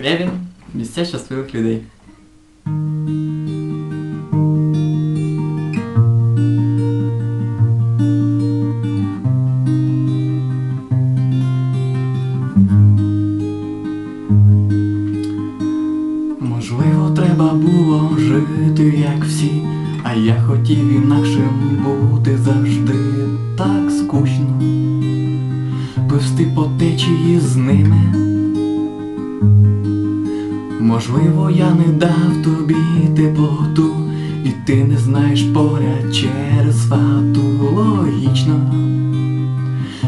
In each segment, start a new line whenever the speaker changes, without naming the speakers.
Кревін місця щасливих людей. Можливо, треба було жити, як всі, а я хотів інакшим бути завжди так скучно. Пливсти по течії з ними. Можливо, я не дав тобі теплоту, і ти не знаєш поряд через фату логічно,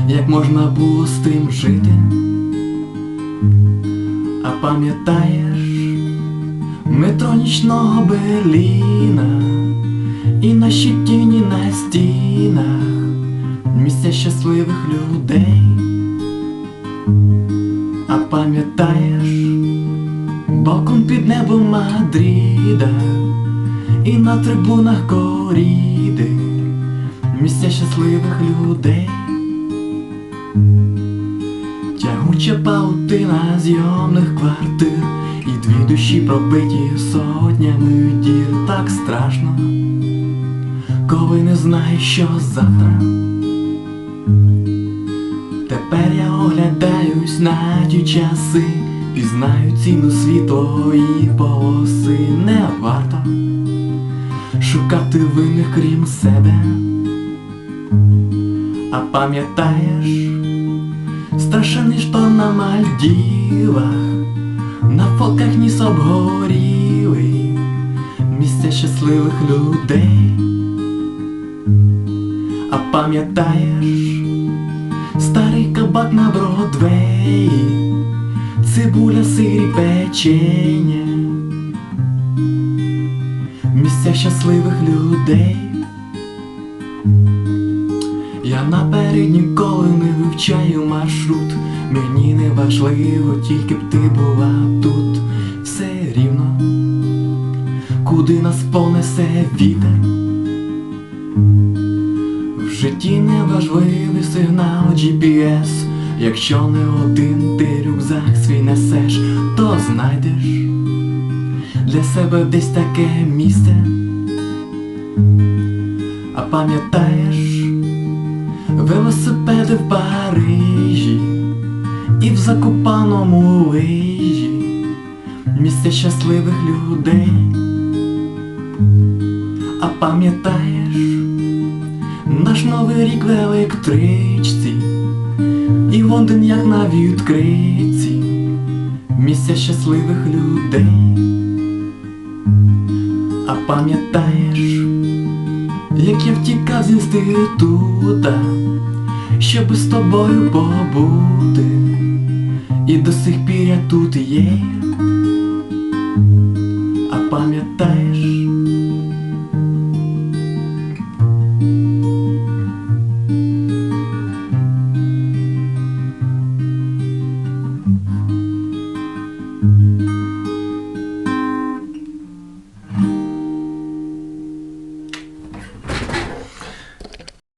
як можна було з тим жити. А пам'ятаєш метро нічного Берліна і наші тіні на стінах, місця щасливих людей. Балкон під небом Мадріда і на трибунах коріди, місця щасливих людей. Тягуча паутина зйомних квартир І дві душі пробиті сотнями дір Так страшно, коли не знаєш, що завтра. Тепер я оглядаюсь на ті часи І знаю ціну світлої полоси Не варто шукати винних крім себе. А пам'ятаєш Страшенний шторм на Мальдівах, на фотках ніс обгорілий, місця щасливих людей. А пам'ятаєш старий кабак на Бродвеї, цибуля, сир і печення, місця щасливих людей. Я наперед ніколи не вивчаю маршрут, мені не важливо, тільки б ти була тут, все рівно, куди нас понесе вітер. В житті не важливий сигнал GPS, якщо не один ти рюкзак свій несеш, то знайдеш для себе десь таке місце. А пам'ятаєш? Велосипеди в Парижі і в закопаному лижі місця щасливих людей. А пам'ятаєш наш новий рік в електричці і Лондон як на відкритці місця щасливих людей. А пам'ятаєш як я втікав з інститута, щоб з тобою побути, і до сих пір я тут є. А пам'ятаєш,